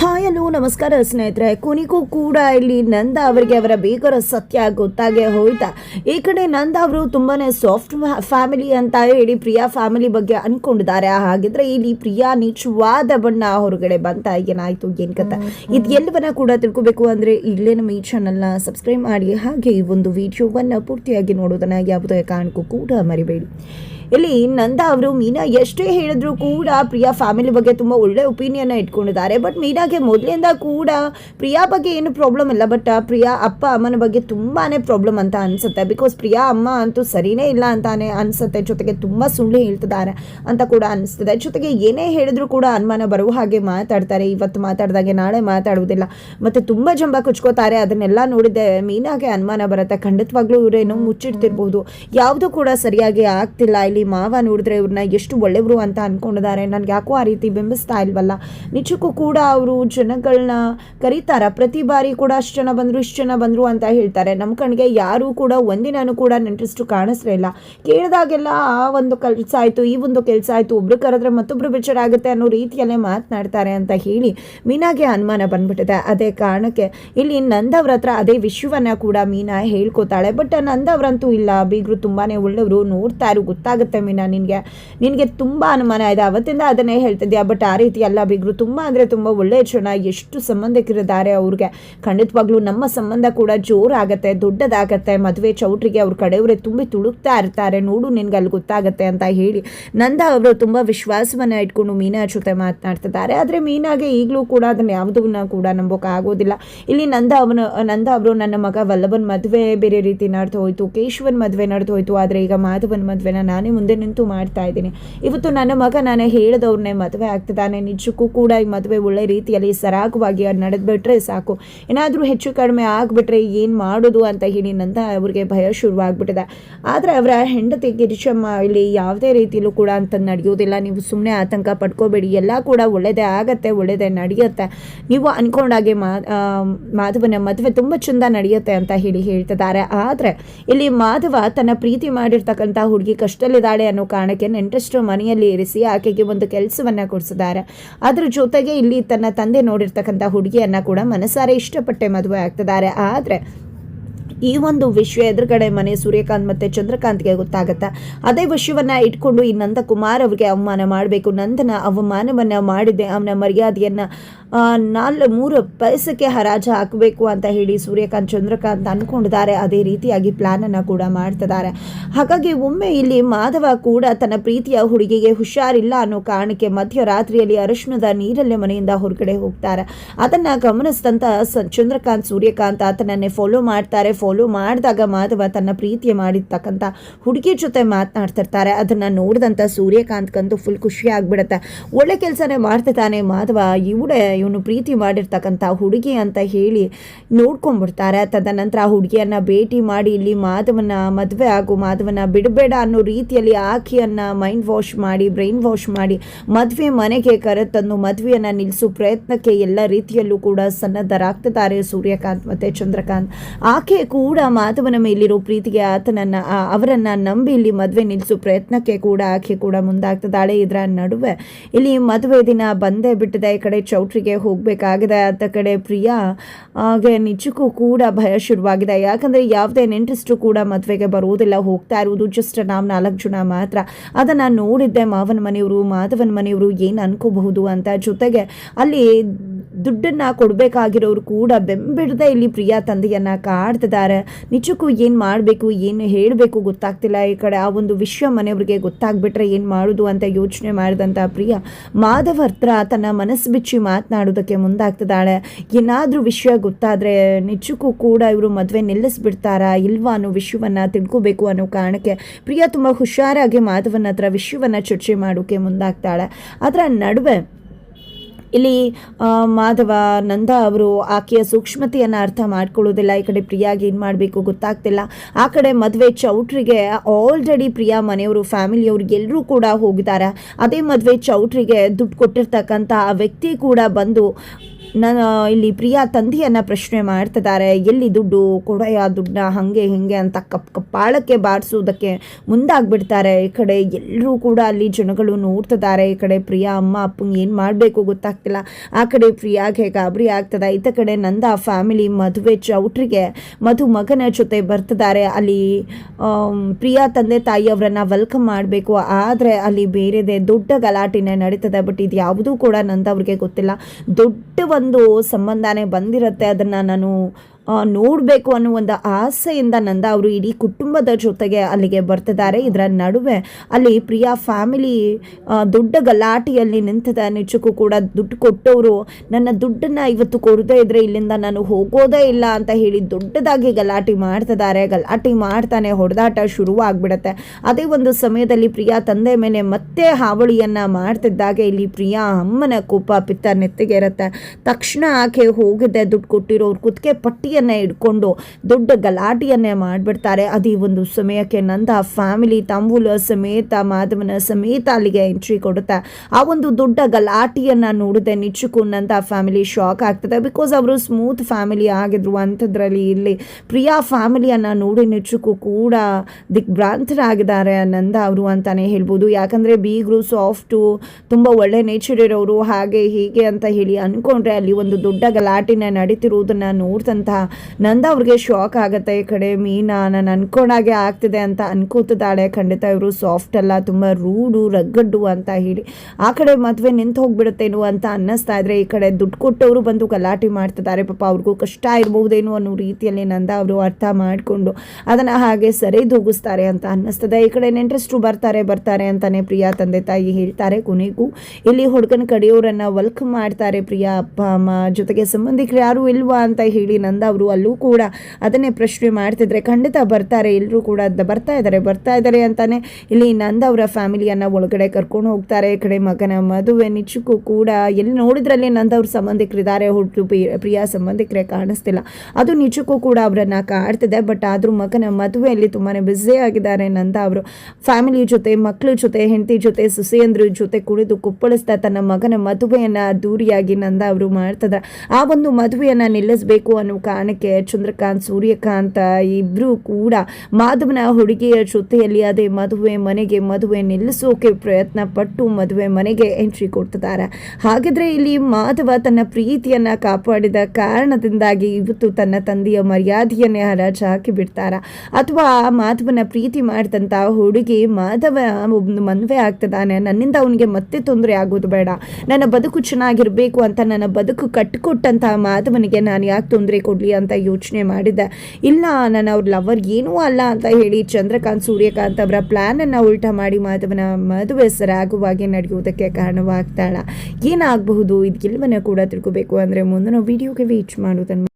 Hi hello ನಮಸ್ಕಾರ ಸ್ನೇಹಿತರೆ. ಕೊನೆಗೂ ಕೂಡ ಇಲ್ಲಿ ನಂದ ಅವರಿಗೆ ಅವರ ಬೇಗರ ಸತ್ಯ ಗೊತ್ತಾಗೆ ಹೋಯ್ತಾ. ಈ ಕಡೆ ನಂದ ಅವರು ತುಂಬಾ ಸಾಫ್ಟ್ ಫ್ಯಾಮಿಲಿ ಅಂತ ಹೇಳಿ ಪ್ರಿಯಾ ಫ್ಯಾಮಿಲಿ ಬಗ್ಗೆ ಅನ್ಕೊಂಡಿದ್ದಾರೆ. ಹಾಗಿದ್ರೆ ಇಲ್ಲಿ ಪ್ರಿಯಾ ನಿಜವಾದ ಬಣ್ಣ ಹೊರಗಡೆ ಬಂತ. ಏನಾಯ್ತು ಏನ್ ಕಥ? ಇದು ಎಲ್ಲವನ್ನ ಕೂಡ ತಿಳ್ಕೊಬೇಕು ಅಂದ್ರೆ ಇಲ್ಲೇ ನಮ್ಮ ಈ ಚಾನಲ್ನ ಸಬ್ಸ್ಕ್ರೈಬ್ ಮಾಡಿ. ಹಾಗೆ ಈ ಒಂದು ವಿಡಿಯೋವನ್ನ ಪೂರ್ತಿಯಾಗಿ ನೋಡೋದನ್ನ ಯಾವುದೇ ಕಾರಣಕ್ಕೂ ಕೂಡ ಮರಿಬೇಡಿ. ಇಲ್ಲಿ ನಂದ ಅವರು ಮೀನಾ ಎಷ್ಟೇ ಹೇಳಿದ್ರು ಕೂಡ ಪ್ರಿಯಾ ಫ್ಯಾಮಿಲಿ ಬಗ್ಗೆ ತುಂಬ ಒಳ್ಳೆ ಒಪಿನಿಯನ್ ಇಟ್ಕೊಂಡಿದ್ದಾರೆ. ಬಟ್ ಮೀನಾಗೆ ಮೊದಲಿಂದ ಕೂಡ ಪ್ರಿಯಾ ಬಗ್ಗೆ ಏನು ಪ್ರಾಬ್ಲಮ್ ಇಲ್ಲ. ಬಟ್ ಪ್ರಿಯಾ ಅಪ್ಪ, ಅಮ್ಮನ ಬಗ್ಗೆ ತುಂಬಾ ಪ್ರಾಬ್ಲಮ್ ಅಂತ ಅನ್ಸುತ್ತೆ. ಬಿಕಾಸ್ ಪ್ರಿಯಾ ಅಮ್ಮ ಅಂತೂ ಸರಿನೇ ಇಲ್ಲ ಅಂತಾನೆ ಅನ್ಸುತ್ತೆ. ಜೊತೆಗೆ ತುಂಬ ಸುಳ್ಳು ಹೇಳ್ತಿದ್ದಾರೆ ಅಂತ ಕೂಡ ಅನಿಸ್ತದೆ ಜೊತೆಗೆ ಏನೇ ಹೇಳಿದ್ರು ಕೂಡ ಅನುಮಾನ ಬರುವ ಹಾಗೆ ಮಾತಾಡ್ತಾರೆ. ಇವತ್ತು ಮಾತಾಡಿದಾಗೆ ನಾಳೆ ಮಾತಾಡುವುದಿಲ್ಲ. ಮತ್ತೆ ತುಂಬ ಜಂಬ ಕುಚ್ಕೋತಾರೆ. ಅದನ್ನೆಲ್ಲ ನೋಡಿದ್ದೆ ಮೀನಾಗೆ ಅನುಮಾನ ಬರುತ್ತೆ. ಖಂಡಿತವಾಗ್ಲೂ ಇವರೇನೋ ಮುಚ್ಚಿಡ್ತಿರ್ಬೋದು. ಯಾವುದು ಕೂಡ ಸರಿಯಾಗಿ ಆಗ್ತಿಲ್ಲ. ಇಲ್ಲಿ ಮಾವ ನೋಡಿದ್ರೆ ಇವ್ರನ್ನ ಎಷ್ಟು ಒಳ್ಳೆಯವರು ಅಂತ ಅಂದ್ಕೊಂಡಿದ್ದಾರೆ ನನಗೆ ಯಾಕೋ ಆ ರೀತಿ ಬಿಂಬಿಸ್ತಾ ಇಲ್ವಲ್ಲ? ನಿಜಕ್ಕೂ ಕೂಡ ಅವರು ಜನಗಳನ್ನ ಕರೀತಾರ. ಪ್ರತಿ ಬಾರಿ ಕೂಡ ಅಷ್ಟು ಜನ ಬಂದರು, ಇಷ್ಟು ಜನ ಬಂದರು ಅಂತ ಹೇಳ್ತಾರೆ. ನಮ್ಮ ಕಣ್ಗೆ ಯಾರೂ ಕೂಡ ಒಂದಿನೂ ಕೂಡ ನೆಂಟ್ರಿಸ್ಟು ಕಾಣಿಸ್ರೇ ಇಲ್ಲ. ಕೇಳಿದಾಗೆಲ್ಲ ಆ ಒಂದು ಕೆಲಸ ಆಯಿತು, ಈ ಒಂದು ಕೆಲಸ ಆಯಿತು, ಒಬ್ರು ಕರೆದ್ರೆ ಮತ್ತೊಬ್ರು ವಿಚಾರ ಆಗುತ್ತೆ ಅನ್ನೋ ರೀತಿಯಲ್ಲೇ ಮಾತನಾಡ್ತಾರೆ ಅಂತ ಹೇಳಿ ಮೀನಾಗೆ ಅನುಮಾನ ಬಂದ್ಬಿಟ್ಟಿದೆ. ಅದೇ ಕಾರಣಕ್ಕೆ ಇಲ್ಲಿ ನಂದವ್ರ ಹತ್ರ ಅದೇ ವಿಷಯವನ್ನು ಕೂಡ ಮೀನಾ ಹೇಳ್ಕೊತಾಳೆ. ಬಟ್ ನಂದವ್ರಂತೂ ಇಲ್ಲ. ಬೀಗರು ತುಂಬಾನೇ ಒಳ್ಳೆಯವರು ನೋಡ್ತಾ ಇರು, ಗೊತ್ತಾಗುತ್ತೆ. ಮೀನಾ ನಿನಗೆ. ನಿನಗೆ ತುಂಬ ಅನುಮಾನ ಇದೆ. ಅವತ್ತಿಂದ ಅದನ್ನೇ ಹೇಳ್ತಿದ್ಯಾ ಬಟ್ ಆ ರೀತಿ ಅಲ್ಲ ಬಿಗ್ರು. ತುಂಬ ಅಂದರೆ ತುಂಬ ಒಳ್ಳೆಯ ಜನ ಎಷ್ಟು ಸಂಬಂಧಕ್ಕಿರಿದ್ದಾರೆ ಅವ್ರಿಗೆ. ಖಂಡಿತವಾಗ್ಲೂ ನಮ್ಮ ಸಂಬಂಧ ಕೂಡ ಜೋರಾಗತ್ತೆ, ದೊಡ್ಡದಾಗತ್ತೆ. ಮದುವೆ ಚೌಟ್ರಿಗೆ ಅವ್ರ ಕಡೆಯವರೇ ತುಂಬಿ ತುಳುಕ್ತಾ ಇರ್ತಾರೆ. ನೋಡು ನಿನ್ಗೆ ಅಲ್ಲಿ ಗೊತ್ತಾಗತ್ತೆ ಅಂತ ಹೇಳಿ. ನಂದ ಅವರು ತುಂಬ ವಿಶ್ವಾಸವನ್ನ ಇಟ್ಕೊಂಡು ಮೀನಾ ಜೊತೆ ಮಾತನಾಡ್ತಿದ್ದಾರೆ. ಆದರೆ ಮೀನಾಗೆ ಈಗಲೂ ಕೂಡ ಅದನ್ನು ಯಾವುದನ್ನ ಕೂಡ ನಂಬೋಕೆ ಆಗೋದಿಲ್ಲ. ಇಲ್ಲಿ ನಂದ ಅವನು, ನಂದ ಅವರು ನನ್ನ ಮಗ ವಲ್ಲಭನ್ ಮದುವೆ ಬೇರೆ ರೀತಿ ನಡೆದು ಹೋಯಿತು ಕೇಶವನ್ ಮದುವೆ ನಡೆದು ಹೋಯಿತು ಆದರೆ ಈಗ ಮಾಧವನ್ ಮದುವೆನ ನಾನೇ ಮುಂದೆ ನಿಂತು ಮಾಡ್ತಾ ಇದ್ದೀನಿ. ಇವತ್ತು ನನ್ನ ಮಗ ನಾನು ಹೇಳಿದವ್ರನ್ನೇ ಮದುವೆ ಆಗ್ತಿದ್ದಾನೆ. ನಿಜಕ್ಕೂ ಕೂಡ ಈ ಮದುವೆ ಒಳ್ಳೆ ರೀತಿಯಲ್ಲಿ ಸರಾಗವಾಗಿ ನಡೆದ್ಬಿಟ್ರೆ ಸಾಕು. ಏನಾದರೂ ಹೆಚ್ಚು ಕಡಿಮೆ ಆಗಿಬಿಟ್ರೆ ಏನು ಮಾಡೋದು ಅಂತ ಹೇಳಿ ನಂತ ಅವ್ರಿಗೆ ಭಯ ಶುರುವಾಗ್ಬಿಟ್ಟಿದೆ. ಆದರೆ ಅವರ ಹೆಂಡತಿ ಗಿರಿಶಮ್ಮ ಇಲ್ಲಿ ಯಾವುದೇ ರೀತಿಯಲ್ಲೂ ಕೂಡ ಅಂತ ನಡೆಯೋದಿಲ್ಲ. ನೀವು ಸುಮ್ಮನೆ ಆತಂಕ ಪಡ್ಕೋಬೇಡಿ. ಎಲ್ಲ ಕೂಡ ಒಳ್ಳೆಯದೇ ಆಗತ್ತೆ ಒಳ್ಳೆಯದೇ ನಡೆಯುತ್ತೆ. ನೀವು ಅನ್ಕೊಂಡಾಗೆ ಮಾ ಮಾಧವನ ಮದುವೆ ತುಂಬ ಚಂದ ನಡೆಯುತ್ತೆ ಅಂತ ಹೇಳಿ ಹೇಳ್ತಿದ್ದಾರೆ. ಆದರೆ ಇಲ್ಲಿ ಮಾಧವ ತನ್ನ ಪ್ರೀತಿ ಮಾಡಿರ್ತಕ್ಕಂಥ ಹುಡುಗಿ ಕಷ್ಟದಲ್ಲಿದ್ದಾಳೆ ಅನ್ನೋ ಕಾರಣಕ್ಕೆ ನೆಂಟಷ್ಟು ಮನೆಯಲ್ಲಿ ಇರಿಸಿ ಆಕೆಗೆ ಒಂದು ಕೆಲಸವನ್ನು ಕೊಡಿಸಿದ್ದಾರೆ. ಅದ್ರ ಜೊತೆಗೆ ಇಲ್ಲಿ ತನ್ನ ತಂದೆ ನೋಡಿರ್ತಕ್ಕಂಥ ಹುಡುಗಿಯನ್ನ ಕೂಡ ಮನಸಾರೆ ಇಷ್ಟಪಟ್ಟೆ ಮದುವೆ ಆಗ್ತಿದ್ದಾರೆ. ಆದರೆ ಈ ಒಂದು ವಿಷಯ ಎದುರುಗಡೆ ಮನೆ ಸೂರ್ಯಕಾಂತ್ ಮತ್ತೆ ಚಂದ್ರಕಾಂತ್ಗೆ ಗೊತ್ತಾಗತ್ತೆ. ಅದೇ ವಿಷಯವನ್ನ ಇಟ್ಕೊಂಡು ಈ ನಂದಕುಮಾರ್ ಅವರಿಗೆ ಅವಮಾನ ಮಾಡಬೇಕು. ನಂದನ ಅವಮಾನವನ್ನ ಮಾಡಿದೆ. ಅವನ ಮರ್ಯಾದೆಯನ್ನ ನಾಲ್, ಮೂರು ಪೈಸಕ್ಕೆ ಹರಾಜು ಹಾಕಬೇಕು ಅಂತ ಹೇಳಿ ಸೂರ್ಯಕಾಂತ್ ಚಂದ್ರಕಾಂತ್ ಅಂದ್ಕೊಂಡಿದ್ದಾರೆ ಅದೇ ರೀತಿಯಾಗಿ ಪ್ಲಾನ್ ಅನ್ನ ಕೂಡ ಮಾಡ್ತಿದ್ದಾರೆ. ಹಾಗಾಗಿ ಒಮ್ಮೆ ಇಲ್ಲಿ ಮಾಧವ ಕೂಡ ತನ್ನ ಪ್ರೀತಿಯ ಹುಡುಗಿಗೆ ಹುಷಾರಿಲ್ಲ ಅನ್ನೋ ಕಾರಣಕ್ಕೆ ಮಧ್ಯರಾತ್ರಿಯಲ್ಲಿ ಅರಿಶಿಣದ ನೀರಲ್ಲೇ ಮನೆಯಿಂದ ಹೊರಗಡೆ ಹೋಗ್ತಾರೆ. ಅದನ್ನ ಗಮನಿಸಿದಂತ ಸ, ಚಂದ್ರಕಾಂತ್, ಸೂರ್ಯಕಾಂತ್ ಆತನನ್ನೇ ಫಾಲೋ ಮಾಡ್ತಾರೆ. ಫಾಲೋ ಮಾಡಿದಾಗ ಮಾಧವ ತನ್ನ ಪ್ರೀತಿ ಮಾಡಿರ್ತಕ್ಕಂಥ ಹುಡುಗಿ ಜೊತೆ ಮಾತನಾಡ್ತಿರ್ತಾರೆ. ಅದನ್ನ ನೋಡಿದಂಥ ಕಂದು ಫುಲ್ ಖುಷಿ ಆಗ್ಬಿಡುತ್ತೆ. ಒಳ್ಳೆ ಕೆಲಸನೇ ಮಾಡ್ತಿದ್ದಾನೆ ಮಾಧವ. ಇವಡೆ ಇವನು ಪ್ರೀತಿ ಮಾಡಿರ್ತಕ್ಕಂಥ ಹುಡುಗಿ ಅಂತ ಹೇಳಿ ನೋಡ್ಕೊಂಡ್ಬಿಡ್ತಾರೆ. ತದನಂತರ ಆ ಹುಡುಗಿಯನ್ನ ಭೇಟಿ ಮಾಡಿ ಇಲ್ಲಿ ಮಾಧವನ ಮದುವೆ ಆಗು, ಮಾಧವನ ಬಿಡಬೇಡ ಅನ್ನೋ ರೀತಿಯಲ್ಲಿ ಆಕೆಯನ್ನ ಮೈಂಡ್ ವಾಶ್ ಮಾಡಿ ಬ್ರೈನ್ ವಾಶ್ ಮಾಡಿ ಮದುವೆ ಮನೆಗೆ ಕರೆತಂದು ಮದುವೆಯನ್ನ ನಿಲ್ಲಿಸೋ ಪ್ರಯತ್ನಕ್ಕೆ ಎಲ್ಲ ರೀತಿಯಲ್ಲೂ ಕೂಡ ಸನ್ನದ್ಧರಾಗ್ತಿದ್ದಾರೆ ಸೂರ್ಯಕಾಂತ್ ಮತ್ತೆ ಚಂದ್ರಕಾಂತ್. ಆಕೆ ಕೂಡ ಮಾಧವನ ಮೇಲಿರೋ ಪ್ರೀತಿಗೆ ಆತನನ್ನ ಅವರನ್ನು ನಂಬಿ ಇಲ್ಲಿ ಮದುವೆ ನಿಲ್ಲಿಸೋ ಪ್ರಯತ್ನಕ್ಕೆ ಕೂಡ ಆಕೆ ಕೂಡ ಮುಂದಾಗ್ತದಾಳೆ ಇದರ ನಡುವೆ ಇಲ್ಲಿ ಮದುವೆ ದಿನ ಬಂದೇ ಬಿಟ್ಟಿದೆ. ಈ ಕಡೆ ಚೌಟ್ರಿಗೆ ಹೋಗಬೇಕಾಗಿದೆ ಅಂತ ಕಡೆ ಪ್ರಿಯಾ. ಹಾಗೆ ನಿಜಕ್ಕೂ ಕೂಡ ಭಯ ಶುರುವಾಗಿದೆ. ಯಾಕಂದರೆ ಯಾವುದೇ ನೆಂಟ್ರಿಸ್ಟು ಕೂಡ ಮದುವೆಗೆ ಬರುವುದಿಲ್ಲ, ಹೋಗ್ತಾ ಇರುವುದು ಜಸ್ಟ್ ನಾವು ನಾಲ್ಕು ಜನ ಮಾತ್ರ. ಅದನ್ನು ನೋಡಿದ್ದೆ ಮಾವನ ಮನೆಯವರು, ಮಾಧವನ ಮನೆಯವರು ಏನು ಅನ್ಕೋಬಹುದು ಅಂತ. ಜೊತೆಗೆ ಅಲ್ಲಿ ದುಡ್ಡನ್ನ ಕೊಡಬೇಕಾಗಿರೋರು ಕೂಡ ಬೆಂಬಿಡದೆ ಇಲ್ಲಿ ಪ್ರಿಯಾ ತಂದೆಯನ್ನ ಕಾಡ್ತಿದ್ದಾರೆ. ನಿಜಕ್ಕೂ ಏನು ಮಾಡಬೇಕು, ಏನು ಹೇಳಬೇಕು ಗೊತ್ತಾಗ್ತಿಲ್ಲ. ಈ ಕಡೆ ಆ ಒಂದು ವಿಷಯ ಮನೆಯವ್ರಿಗೆ ಗೊತ್ತಾಗ್ಬಿಟ್ರೆ ಏನು ಮಾಡೋದು ಅಂತ ಯೋಚನೆ ಮಾಡಿದಂಥ ಪ್ರಿಯಾ ಮಾಧವ್ ಹತ್ರ ತನ್ನ ಮನಸ್ಸು ಬಿಚ್ಚಿ ಮಾತನಾಡೋದಕ್ಕೆ ಮುಂದಾಗ್ತಿದ್ದಾಳೆ. ಏನಾದರೂ ವಿಷಯ ಗೊತ್ತಾದರೆ ನಿಜಕ್ಕೂ ಕೂಡ ಇವರು ಮದುವೆ ನಿಲ್ಲಿಸ್ಬಿಡ್ತಾರಾ ಇಲ್ವಾ ಅನ್ನೋ ವಿಷಯವನ್ನ ತಿಳ್ಕೋಬೇಕು ಅನ್ನೋ ಕಾರಣಕ್ಕೆ ಪ್ರಿಯಾ ತುಂಬ ಹುಷಾರಾಗಿ ಮಾಧವನ ಹತ್ರ ವಿಷಯವನ್ನ ಚರ್ಚೆ ಮಾಡೋಕೆ ಮುಂದಾಗ್ತಾಳೆ. ಅದರ ನಡುವೆ ಇಲ್ಲಿ ಮಾಧವ, ನಂದ ಅವರು ಆಕೆಯ ಸೂಕ್ಷ್ಮತೆಯನ್ನು ಅರ್ಥ ಮಾಡ್ಕೊಳ್ಳೋದಿಲ್ಲ ಈ ಕಡೆ ಪ್ರಿಯಾಗೆ ಏನು ಮಾಡಬೇಕು ಗೊತ್ತಾಗ್ತಿಲ್ಲ. ಆ ಕಡೆ ಮದುವೆ ಚೌಟ್ರಿಗೆ ಆಲ್ರೆಡಿ ಪ್ರಿಯಾ ಮನೆಯವರು ಫ್ಯಾಮಿಲಿಯವರು ಎಲ್ಲರೂ ಕೂಡ ಹೋಗಿದ್ದಾರೆ. ಅದೇ ಮದುವೆ ಚೌಟ್ರಿಗೆ ದುಡ್ಡು ಕೊಟ್ಟಿರ್ತಕ್ಕಂಥ ಆ ವ್ಯಕ್ತಿ ಕೂಡ ಬಂದು ನಾನು ಇಲ್ಲಿ ಪ್ರಿಯಾ ತಂದೆಯನ್ನು ಪ್ರಶ್ನೆ ಮಾಡ್ತಿದ್ದಾರೆ. ಎಲ್ಲಿ ದುಡ್ಡು? ಕೊಡೆಯ ದುಡ್ಡನ್ನ ಹಾಗೆ ಹಿಂಗೆ ಅಂತ ಕಪ್ ಕಪ್ಪಾಳಕ್ಕೆ ಬಾರಿಸೋದಕ್ಕೆ ಮುಂದಾಗ್ಬಿಡ್ತಾರೆ. ಈ ಕಡೆ ಎಲ್ಲರೂ ಕೂಡ ಅಲ್ಲಿ ಜನಗಳು ನೋಡ್ತಿದ್ದಾರೆ. ಈ ಕಡೆ ಪ್ರಿಯಾ, ಅಮ್ಮ, ಅಪ್ಪಂಗೆ ಏನು ಮಾಡಬೇಕು ಗೊತ್ತಾಗ್ತಿಲ್ಲ. ಆ ಕಡೆ ಪ್ರಿಯಾಗೆ ಗಾಬರಿ ಆಗ್ತದೆ. ಈತ ಕಡೆ ನಂದ ಫ್ಯಾಮಿಲಿ ಮದುವೆ ಚೌಟ್ರಿಗೆ ಮಧು ಮಗನ ಜೊತೆ ಬರ್ತಿದ್ದಾರೆ. ಅಲ್ಲಿ ಪ್ರಿಯಾ ತಂದೆ ತಾಯಿಯವರನ್ನು ವೆಲ್ಕಮ್ ಮಾಡಬೇಕು. ಆದರೆ ಅಲ್ಲಿ ಬೇರೆದೆ ದೊಡ್ಡ ಗಲಾಟೆನೇ ನಡೀತದೆ. ಬಟ್ ಇದು ಯಾವುದೂ ಕೂಡ ನಂದ ಅವ್ರಿಗೆ ಗೊತ್ತಿಲ್ಲ. ದೊಡ್ಡ ಒಂದು ಸಂಬಂಧನೇ ಬಂದಿರುತ್ತೆ ಅದನ್ನು ನಾನು ನೋಡಬೇಕು ಅನ್ನೋ ಒಂದು ಆಸೆಯಿಂದ ನಂದ ಅವರು ಇಡೀ ಕುಟುಂಬದ ಜೊತೆಗೆ ಅಲ್ಲಿಗೆ ಬರ್ತಿದ್ದಾರೆ. ಇದರ ನಡುವೆ ಅಲ್ಲಿ ಪ್ರಿಯಾ ಫ್ಯಾಮಿಲಿ ದೊಡ್ಡ ಗಲಾಟೆಯಲ್ಲಿ ನಿಂತಿದೆ. ನಿಜಕ್ಕೂ ಕೂಡ ದುಡ್ಡು ಕೊಟ್ಟವರು, ನನ್ನ ದುಡ್ಡನ್ನು ಇವತ್ತು ಕೊಡದೇ ಇದ್ರೆ ಇಲ್ಲಿಂದ ನಾನು ಹೋಗೋದೇ ಇಲ್ಲ ಅಂತ ಹೇಳಿ ದೊಡ್ಡದಾಗಿ ಗಲಾಟೆ ಮಾಡ್ತಿದ್ದಾರೆ. ಗಲಾಟೆ ಮಾಡ್ತಾನೆ ಹೊಡೆದಾಟ ಶುರು ಆಗ್ಬಿಡತ್ತೆ ಅದೇ ಒಂದು ಸಮಯದಲ್ಲಿ ಪ್ರಿಯಾ ತಂದೆ ಮೇಲೆ ಮತ್ತೆ ಹಾವಳಿಯನ್ನು ಮಾಡ್ತಿದ್ದಾಗ ಇಲ್ಲಿ ಪ್ರಿಯಾ ಅಮ್ಮನ ಕೋಪ ಪಿತ್ತ ನೆತ್ತಿಗೇರತ್ತೆ. ತಕ್ಷಣ ಆಕೆ ಹೋಗಿದೆ ದುಡ್ಡು ಕೊಟ್ಟಿರೋರು ಕುತ್ತಿಗೆ ಪಟ್ಟಿಯನ್ನ ಇಟ್ಕೊಂಡು ದೊಡ್ಡ ಗಲಾಟೆಯನ್ನೇ ಮಾಡಿಬಿಡ್ತಾರೆ. ಅದೇ ಒಂದು ಸಮಯಕ್ಕೆ ನಂದ ಫ್ಯಾಮಿಲಿ ತಂಬುಲ ಸಮೇತ, ಮಾಧವನ ಸಮೇತ ಅಲ್ಲಿಗೆ ಎಂಟ್ರಿ ಕೊಡುತ್ತೆ. ಆ ಒಂದು ದೊಡ್ಡ ಗಲಾಟೆಯನ್ನ ನೋಡಿದೆ ನಿಜಕ್ಕೂ ನಂದ ಫ್ಯಾಮಿಲಿ ಶಾಕ್ ಆಗ್ತದೆ. ಬಿಕಾಸ್ ಅವರು ಸ್ಮೂತ್ ಫ್ಯಾಮಿಲಿ ಆಗಿದ್ರು, ಅಂಥದ್ರಲ್ಲಿ ಇಲ್ಲಿ ಪ್ರಿಯಾ ಫ್ಯಾಮಿಲಿಯನ್ನ ನೋಡಿ ನಿಜಕ್ಕೂ ಕೂಡ ದಿಗ್ಭ್ರಾಂತರಾಗಿದ್ದಾರೆ ನಂದ ಅವರು ಅಂತಾನೆ ಹೇಳ್ಬೋದು. ಯಾಕಂದ್ರೆ ಬೀಗರು ಸಾಫ್ಟು ತುಂಬ ಒಳ್ಳೆ ನೇಚರ್ ಇರೋರು, ಹಾಗೆ ಹೀಗೆ ಅಂತ ಹೇಳಿ ಅನ್ಕೊಂಡ್ರೆ ಅಲ್ಲಿ ಒಂದು ದೊಡ್ಡ ಗಲಾಟೆನ ನಡೀತಿರುವುದನ್ನು ನೋಡ್ದಂತಹ ನಂದ ಅವ್ರಿಗೆ ಶಾಕ್ ಆಗುತ್ತೆ, ಈ ಕಡೆ ಮೀನಾ ನಾನು ಅನ್ಕೊಂಡಾಗೆ ಆಗ್ತಿದೆ ಅಂತ ಅನ್ಕೋತಿದ್ದಾಳೆ. ಖಂಡಿತ ಇವರು ಸಾಫ್ಟ್ ಅಲ್ಲ, ತುಂಬ ರೂಡು, ರಗ್ಗಡ್ಡು ಅಂತ ಹೇಳಿ. ಆ ಕಡೆ ಮದುವೆ ನಿಂತು ಹೋಗ್ಬಿಡುತ್ತೇನು ಅಂತ ಅನ್ನಿಸ್ತಾ ಇದ್ರೆ ಈ ಕಡೆ ದುಡ್ಡು ಕೊಟ್ಟವರು ಬಂದು ಗಲಾಟೆ ಮಾಡ್ತಿದ್ದಾರೆ. ಪಾಪ ಅವ್ರಿಗೂ ಕಷ್ಟ ಇರ್ಬಹುದೇನೋ ಅನ್ನೋ ರೀತಿಯಲ್ಲಿ ನಂದ ಅವರು ಅರ್ಥ ಮಾಡಿಕೊಂಡು ಅದನ್ನು ಹಾಗೆ ಸರಿದೂಗಿಸ್ತಾರೆ ಅಂತ ಅನ್ನಿಸ್ತದೆ. ಈ ಕಡೆ ನೆಂಟ್ರೆಸ್ಟ್ರು ಬರ್ತಾರೆ ಬರ್ತಾರೆ ಅಂತಾನೆ ಪ್ರಿಯಾ ತಂದೆ ತಾಯಿ ಹೇಳ್ತಾರೆ. ಕೊನೆಗೂ ಇಲ್ಲಿ ಹುಡುಗನ ಕಡೆಯವರನ್ನ ವೆಲ್ಕಮ್ ಮಾಡ್ತಾರೆ ಪ್ರಿಯಾ, ಅಪ್ಪ, ಅಮ್ಮ, ಜೊತೆಗೆ ಸಂಬಂಧಿಕರು ಯಾರು ಇಲ್ವಾ ಅಂತ ಹೇಳಿ ನಂದ ಅವರು ಅಲ್ಲೂ ಕೂಡ ಅದನ್ನೇ ಪ್ರಶ್ನೆ ಮಾಡ್ತಿದ್ರೆ ಖಂಡಿತ ಬರ್ತಾರೆ ಎಲ್ಲರೂ ಕೂಡ ಬರ್ತಾ ಇದ್ದಾರೆ ಬರ್ತಾ ಇದ್ದಾರೆ ಅಂತಾನೆ ಇಲ್ಲಿ ನಂದ ಅವರ ಫ್ಯಾಮಿಲಿಯನ್ನ ಒಳಗಡೆ ಕರ್ಕೊಂಡು ಹೋಗ್ತಾರೆ ಈ ಕಡೆ ಮಗನ ಮದುವೆ ನಿಜಕ್ಕೂ ಕೂಡ ಎಲ್ಲಿ ನೋಡಿದ್ರಲ್ಲಿ ನಂದ ಅವ್ರ ಸಂಬಂಧಿಕರಿದ್ದಾರೆ, ಹುಟ್ಟು ಪ್ರಿಯಾ ಸಂಬಂಧಿಕರೇ ಕಾಣಿಸ್ತಿಲ್ಲ. ಅದು ನಿಜಕ್ಕೂ ಕೂಡ ಅವರನ್ನ ಕಾಡ್ತಿದೆ, ಬಟ್ ಆದ್ರೂ ಮಗನ ಮದುವೆಯಲ್ಲಿ ತುಂಬಾನೇ ಬ್ಯುಸಿ ಆಗಿದ್ದಾರೆ ನಂದ ಅವರು. ಫ್ಯಾಮಿಲಿ ಜೊತೆ ಮಕ್ಕಳ ಜೊತೆ, ಹೆಂಡತಿ ಜೊತೆ, ಸುಸಿಯಂದ್ರ ಜೊತೆ ಕುಳಿದು ಕುಪ್ಪಳಿಸ್ತಾ ತನ್ನ ಮಗನ ಮದುವೆಯನ್ನ ದೂರಿಯಾಗಿ ನಂದ ಅವರು ಮಾಡ್ತಿದ್ದಾರೆ. ಆ ಒಂದು ಮದುವೆಯನ್ನ ನಿಲ್ಲಿಸಬೇಕು ಅನ್ನೋ ಕಾರಣಕ್ಕೆ ಚಂದ್ರಕಾಂತ್, ಸೂರ್ಯಕಾಂತ ಇಬ್ಬರೂ ಕೂಡ ಮಾಧವನ ಹುಡುಗಿಯ ಜೊತೆಯಲ್ಲಿ ಅದೇ ಮದುವೆ ಮನೆಗೆ ಮದುವೆ ನಿಲ್ಲಿಸೋಕೆ ಪ್ರಯತ್ನ ಪಟ್ಟು ಮದುವೆ ಮನೆಗೆ ಎಂಟ್ರಿ ಕೊಡ್ತಿದ್ದಾರೆ. ಹಾಗಿದ್ರೆ ಇಲ್ಲಿ ಮಾಧವ ತನ್ನ ಪ್ರೀತಿಯನ್ನ ಕಾಪಾಡಿದ ಕಾರಣದಿಂದಾಗಿ ಇವತ್ತು ತನ್ನ ತಂದೆಯ ಮರ್ಯಾದೆಯನ್ನೇ ಹರಾಜು ಹಾಕಿ ಬಿಡ್ತಾರ ಅಥವಾ ಮಾಧವನ ಪ್ರೀತಿ ಮಾಡಿದಂತ ಹುಡುಗಿ ಮಾಧವ ಮದುವೆ ಆಗ್ತದಾನೆ ನನ್ನಿಂದ ಅವನಿಗೆ ಮತ್ತೆ ತೊಂದರೆ ಆಗೋದು ಬೇಡ. ನನ್ನ ಬದುಕು ಚೆನ್ನಾಗಿರಬೇಕು ಅಂತ, ನನ್ನ ಬದುಕು ಕಟ್ಟಿಕೊಟ್ಟಂತಹ ಮಾಧವನಿಗೆ ನಾನು ಯಾಕೆ ತೊಂದರೆ ಕೊಡಲಿ? ಅಂತ ಯೋಚನೆ ಮಾಡಿದ್ದೆ. ಇಲ್ಲ ನಾನು ಅವ್ರ ಲವರ್ ಏನೂ ಅಲ್ಲ ಅಂತ ಹೇಳಿ ಚಂದ್ರಕಾಂತ್, ಸೂರ್ಯಕಾಂತ್ ಅವರ ಪ್ಲ್ಯಾನನ್ನು ಉಲ್ಟಾ ಮಾಡಿ ಮಾಧವನ ಮದುವೆ ಸರಾಗುವಾಗಿ ನಡೆಯುವುದಕ್ಕೆ ಕಾರಣವಾಗ್ತಾಳ. ಏನಾಗಬಹುದು? ಇದೆಲ್ಲವನ್ನ ಕೂಡ ತಿಳ್ಕೋಬೇಕು. ಅಂದರೆ ಮುಂದಿನ ವೀಡಿಯೋಗೆ ವೀಚ್ ಮಾಡೋದನ್ನು